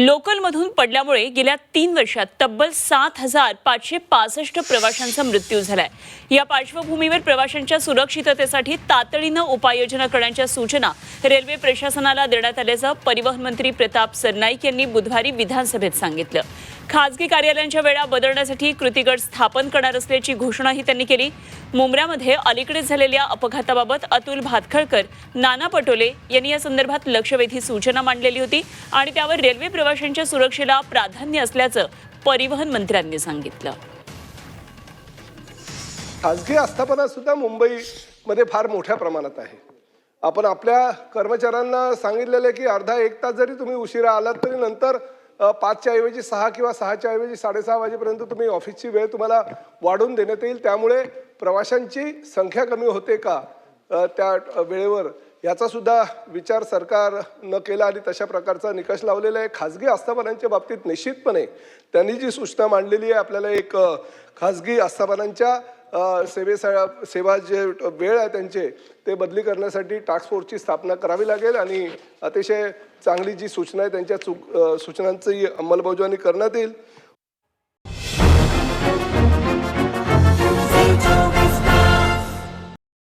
लोकलमधून पडल्यामुळे गेल्या तीन वर्षात तब्बल सात हजार पाचशे पासष्ट प्रवाशांचा मृत्यू झालाय. या पार्श्वभूमीवर प्रवाशांच्या सुरक्षिततेसाठी तातडीनं उपाययोजना करण्याच्या सूचना रेल्वे प्रशासनाला देण्यात आल्याचं परिवहन मंत्री प्रताप सरनाईक यांनी बुधवारी विधानसभेत सांगितलं. खासगी कार्यालयांच्या वेळा बदलण्यासाठी कृती गट स्थापन करणार असल्याची घोषणाही त्यांनी केली. मुंबऱ्यामध्ये अलीकडेच झालेल्या अपघाताबाबत अतुल भातखळकर नाना पटोले यांनी या संदर्भात लक्षवेधी सूचना मांडलेली होती आणि त्यावर रेल्वे प्रवाशांच्या सुरक्षेला प्राधान्य असल्याचं परिवहन मंत्र्यांनी सांगितलं. खाजगी आस्थापना सुद्धा मुंबईमध्ये फार मोठ्या प्रमाणात आहे. आपण आपल्या कर्मचाऱ्यांना सांगितलेलं आहे की अर्धा एक तास जरी तुम्ही उशिरा आलात तरी नंतर पाचच्या ऐवजी सहा किंवा सहाच्या ऐवजी साडेसहा वाजेपर्यंत तुम्ही ऑफिसची वेळ तुम्हाला वाढवून देण्यात येईल. त्यामुळे प्रवाशांची संख्या कमी होते का त्या वेळेवर याचा सुद्धा विचार सरकार न केला आणि तशा प्रकारचा निकष लावलेला आहे. खाजगी आस्थापनांच्या बाबतीत निश्चितपणे त्यांनी जी सूचना मांडलेली आहे आपल्याला एक खाजगी आस्थापनांच्या सेवेसा सेवा जे वेळ आहे त्यांचे ते बदली करण्यासाठी टास्क फोर्सची स्थापना करावी लागेल आणि अतिशय चांगली जी सूचना आहे त्यांच्या चूक सूचनांची अंमलबजावणी करण्यात येईल.